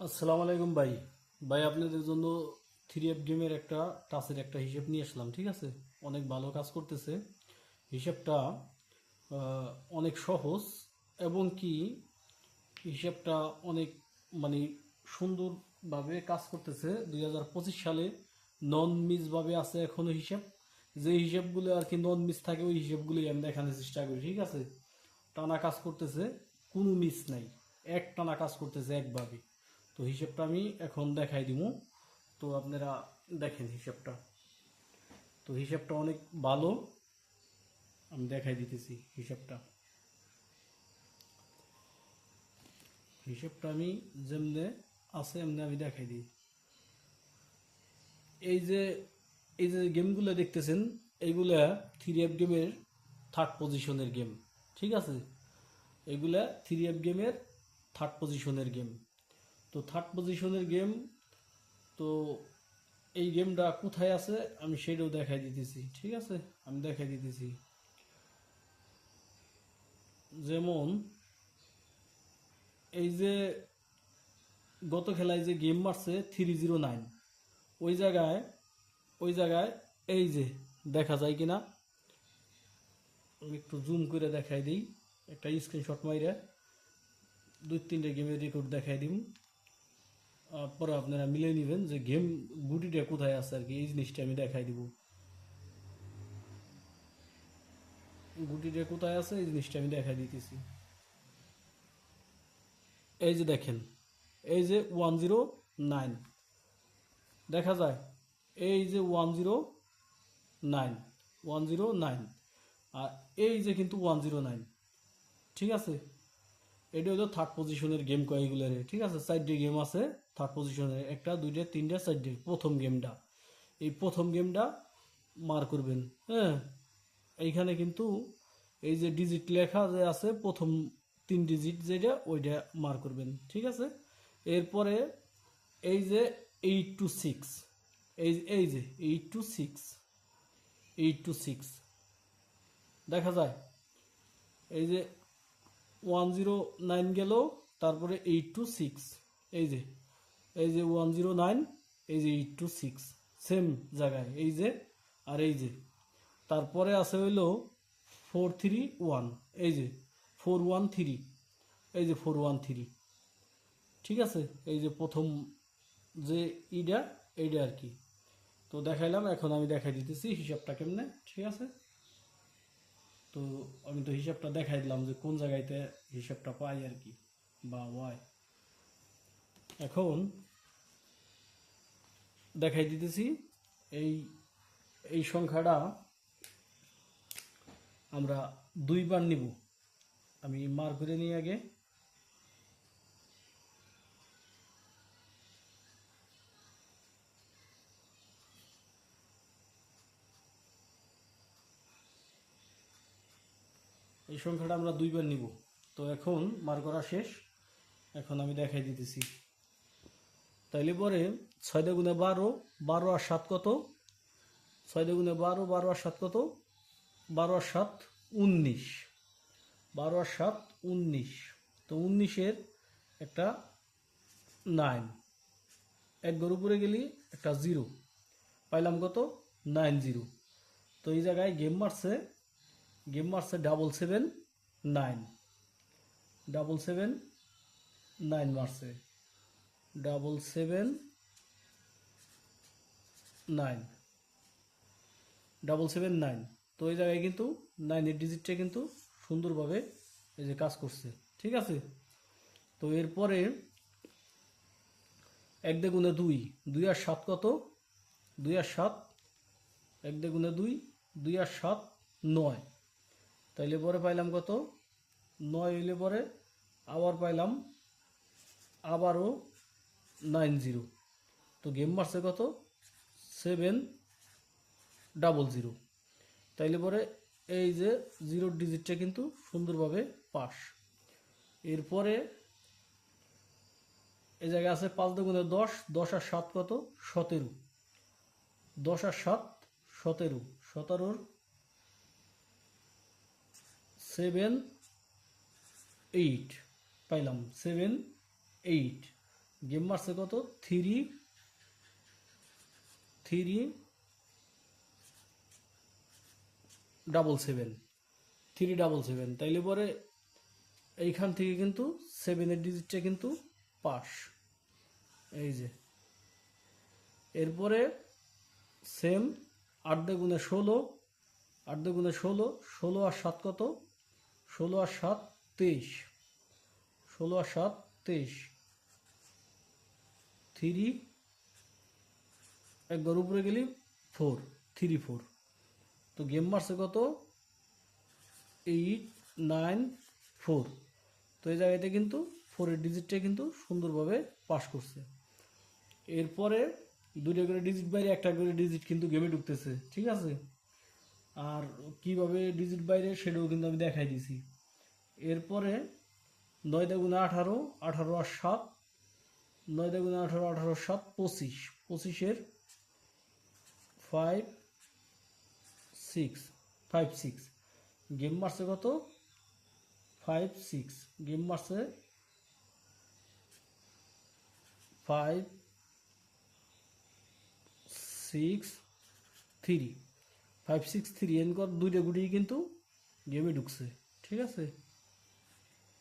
আসসালামু আলাইকুম ভাই। ভাই, আপনাদের জন্য থ্রি এফ গেমের একটা টাচের একটা হিসেব নিয়ে আসলাম, ঠিক আছে? অনেক ভালো কাজ করতেছে। হিসেবটা অনেক সহজ এবং কি হিসেবটা অনেক মানে সুন্দরভাবে কাজ করতেছে। দুই হাজার পঁচিশ সালে নন মিসভাবে আছে এখনও হিসেব। যে হিসেবগুলো আর কি নন মিস থাকে, ওই হিসেবগুলোই আমি দেখানোর চেষ্টা করি, ঠিক আছে? টানা কাজ করতেছে, কোনো মিস নাই। এক টানা কাজ করতেছে একভাবে। তো হিসেবটা আমি এখন দেখাই দিব তো আপনারা দেখেন হিসেবটা। তো হিসেবটা অনেক ভালো। আমি দেখাই দিতেছি হিসেবটা। হিসেবটা আমি যেমনে আছে, এমনি আমি দেখাই দিই। এই যে এই যে গেমগুলো দেখতেছেন, এইগুলা থ্রি এফ গেমের থার্ড পজিশনের গেম ঠিক আছে? এগুলা থ্রি এফ গেমের থার্ড পজিশনের গেম তো থার্ড পজিশনের গেম তো এই গেমটা কোথায় আছে আমি সেটাও দেখাই দিতেছি ঠিক আছে? আমি দেখাই দিতেছি। যেমন এই যে গত খেলায় যে গেম মারছে থ্রি জিরো নাইন ওই জায়গায় ওই জায়গায় এই যে দেখা যায় কিনা? আমি একটু জুম করে দেখাই দিই একটা স্ক্রিনশট মাইরে দুই তিনটে গেমের রেকর্ড দেখাই আহ, পরে আপনারা মিলে নেবেন যে গেম গুটিটা কোথায় আছে আর কি, এই জিনিসটা আমি দেখাই দিব। গুটিটা কোথায় আছে, এই জিনিসটা আমি দেখাই দিতেছি। এই যে দেখেন, এই যে ওয়ান জিরো নাইন দেখা যায়, এই যে one zero nine one zero nine আর এই যে কিন্তু ওয়ান জিরো নাইন ঠিক আছে? এটা হলো থার্ড পজিশনের গেম কয়েকগুলোর। ঠিক আছে? চারটে গেম আছে। থার্ড পজিশনের একটা, দুইটা, তিনটা, চারটে, প্রথম গেমটা এই প্রথম গেমটা মার করবেন হ্যাঁ? এইখানে কিন্তু এই যে ডিজিট লেখা যে আছে, প্রথম তিন ডিজিট যেটা, ওইটা মার করবেন, ঠিক আছে? এরপরে এই যে এইট টু সিক্স এই এই যে eight two six eight two six দেখা যায়? এই যে ওয়ান জিরো নাইন গেল, তারপরে এইট টু সিক্স এই যে এই যে ওয়ান জিরো নাইন এই যে এইট টু সিক্স সেম জায়গায়, এই যে আর এই যে। তারপরে আছে হইল ফোর থ্রি ওয়ান এই যে ফোর ওয়ান থ্রি এই যে ফোর ওয়ান থ্রি ঠিক আছে? এই যে প্রথম যে ইডা এইটা আর কি। তো দেখাইলাম, এখন আমি দেখাই দিতেছি হিসাবটা কেমনে, ঠিক আছে? তো আমি তো হিসাবটা দেখাই দিলাম যে কোন জায়গাতে হিসাবটা পাই আর কি, বা ওয়াই এখন দেখাই দিতেছি। এই এই সংখ্যাটা আমরা দুইবার নিব। আমি মার করে নিই আগে। এই সংখ্যাটা আমরা দুইবার নিব। তো এখন মার করা শেষ। এখন আমি দেখাই দিতেছি। তাইলে পরে ছয় গুণে বারো বারো আর সাত কত? ছয় গুণে বারো বারো আর সাত কত? বারো আর সাত উনিশ। বারো আর সাত উনিশ। তো উনিশের একটা নাইন এক গরু উপরে গেলি একটা জিরো পাইলাম কত? নাইন জিরো তো এই জায়গায় গেম মারছে গেম মারছে double seven nine double seven nine মারছে। Double seven nine double seven nine তো এই জায়গায় কিন্তু নাইনের ডিজিটটা কিন্তু সুন্দরভাবে এই যে কাজ করছে। ঠিক আছে? তো এরপরে এক দেগুণে দুই দুই আর সাত কত? দুই আর সাত, এক দেগুণে দুই দুই আর সাত, নয়। তাইলে পরে পাইলাম কত? নয় হইলে পরে আবার পাইলাম আবারও নাইন জিরো। তো গেম মারছে কত? সেভেন ডাবল জিরো তাইলে পরে এই যে জিরো ডিজিটটা কিন্তু সুন্দরভাবে পাস। এরপরে এই জায়গায় আছে পাঁচ দুগুণে দশ দশ আর সাত কত? সতেরো। দশ আর সাত, সতেরো। সতেরোর সেভেন এইট পাইলাম। সেভেন এইট গেম মারছে কত? Three. Three. Double seven. Three double seven. তাইলে পরে এইখান থেকে কিন্তু সেভেনের ডিজিটটা কিন্তু পাস। এই যে। এরপরে সেম আট গুণে ষোলো, আট গুণে ষোলো ষোলো আর সাত কত? ষোলো আর সাত তেইশ। ষোলো আর সাত তেইশ। থ্রি একবার উপরে গেলি ফোর, থ্রি ফোর। তো গেম মারছে কত? এইট নাইন ফোর তো এই জায়গাতে কিন্তু ফোরের ডিজিটটা কিন্তু সুন্দরভাবে পাস করছে। এরপরে দুইটা করে ডিজিট বাইরে, একটা করে ডিজিট কিন্তু গেমে ঢুকতেছে, ঠিক আছে? আর কীভাবে ডিজিট বাইরে সেটাও কিন্তু আমি দেখাই দিছি। এরপরে নয় গুণে আঠারো আঠারো আর সাত নয় গুণে আঠারো আঠারো সাত পঁচিশ। পঁচিশের five six five six game মারছে কত? ফাইভ সিক্স গেম মারছে five six three five six three এনকর দুইটা গুটি কিন্তু গেমে ঢুকছে। ঠিক আছে?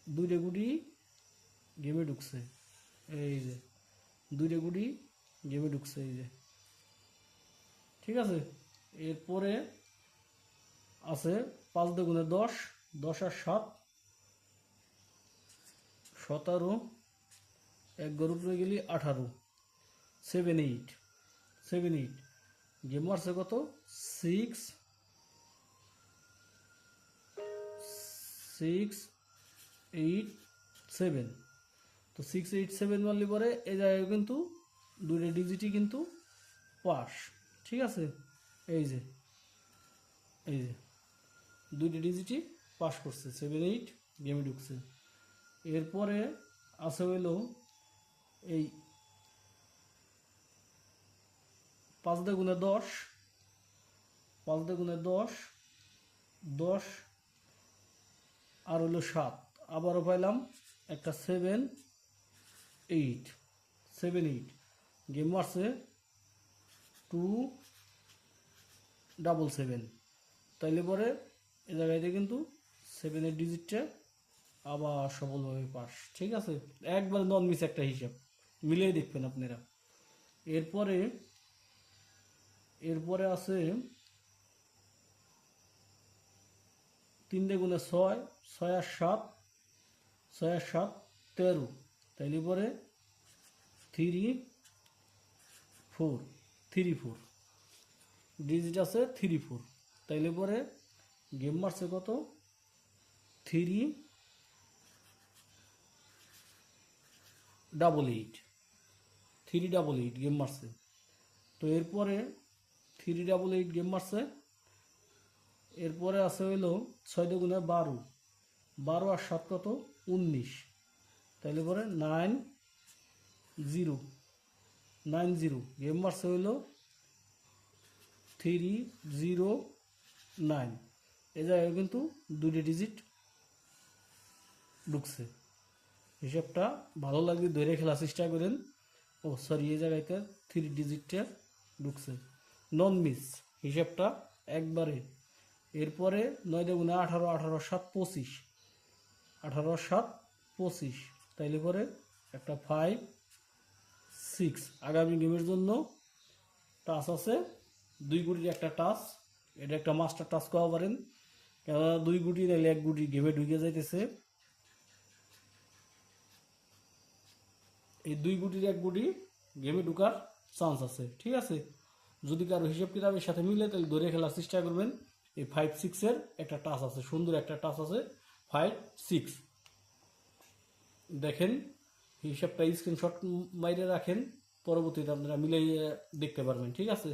দুইটা গুটি গেমে ঢুকছে। এই যে, দুইটা গুটি গেমে ঢুকছে, এই যে। ঠিক আছে? এরপরে আছে পাঁচ দুগুণে দশ দশ আর সাত। সতেরো, এক গরু উপরে গেলি আঠারো। Seven eight seven eight game মারছে কত? সিক্স সিক্স এইট সেভেন তো সিক্স এইট সেভেন মারলে পরে এই জায়গায় কিন্তু দুইটা ডিজিটই কিন্তু পাস, ঠিক আছে? এই যে এই যে, দুইটা ডিজিটই পাস করছে সেভেন এইট গেমে ঢুকছে। এরপরে আছে হইল এই পাঁচ দা গুণে দশ, পাঁচ দা গুণে দশ দশ আর হইল সাত। আবারও পাইলাম একটা seven eight, seven eight. Game মারছে টু ডাবল সেভেন। তাইলে পরে এ জায়গাতে কিন্তু সেভেনের ডিজিটটা আবার সফলভাবে পাস। ঠিক আছে? একবার নন মিস একটা হিসাব। মিলিয়ে দেখবেন আপনারা। এরপরে এরপরে আছে তিন গুণে ছয় ছয় আর সাত, ছয় আর সাত তেরো। তাইলে পরে three four three four digit আছে থ্রি ফোর তাইলে পরে গেম মারছে কত? Three double eight three double eight game মারছে। তো এরপরে থ্রি ডাবল এইট গেম মারছে। এরপরে আছে হইল ছয় দুগুণে বারো। বারো আর সাত কত? উনিশ। তাইলে পরে nine zero nine zero. Game মারছে হইল থ্রি জিরো নাইন। এ জায়গায় কিন্তু দুটি ডিজিট ঢুকছে। হিসাবটা ভালো লাগলে ধরে খেলার চেষ্টা করেন। ও সরি এই জায়গাতে থ্রি ডিজিটটা ঢুকছে। নন মিস হিসাবটা একবারে। এরপরে নয় দেগুণে আঠারো আঠারো সাত পঁচিশ। আঠারো সাত পঁচিশ। তাইলে পরে একটা ফাইভ সিক্স আগামী গেমের জন্য টাচ আছে। দুই গুটির একটা টাচ এটা একটা মাস্টার টাচ করা পারেন। কেননা দুই গুটি নাইলে এক গুটি গেমে ঢুকে যাইতেছে। এই দুই গুটির এক গুটি গেমে ঢুকার চান্স আছে। ঠিক আছে? যদি কারও হিসাব কিতাবের সাথে মিলে তাহলে ধরে খেলার চেষ্টা করবেন। এই ফাইভ সিক্সের একটা টাচ আছে। সুন্দর একটা টাচ আছে। ফাইভ সিক্স দেখেন হিসাবটা স্ক্রিনশট মাইরে রাখেন পরবর্তীতে আপনারা মিলাই দেখতে পারবেন ঠিক আছে?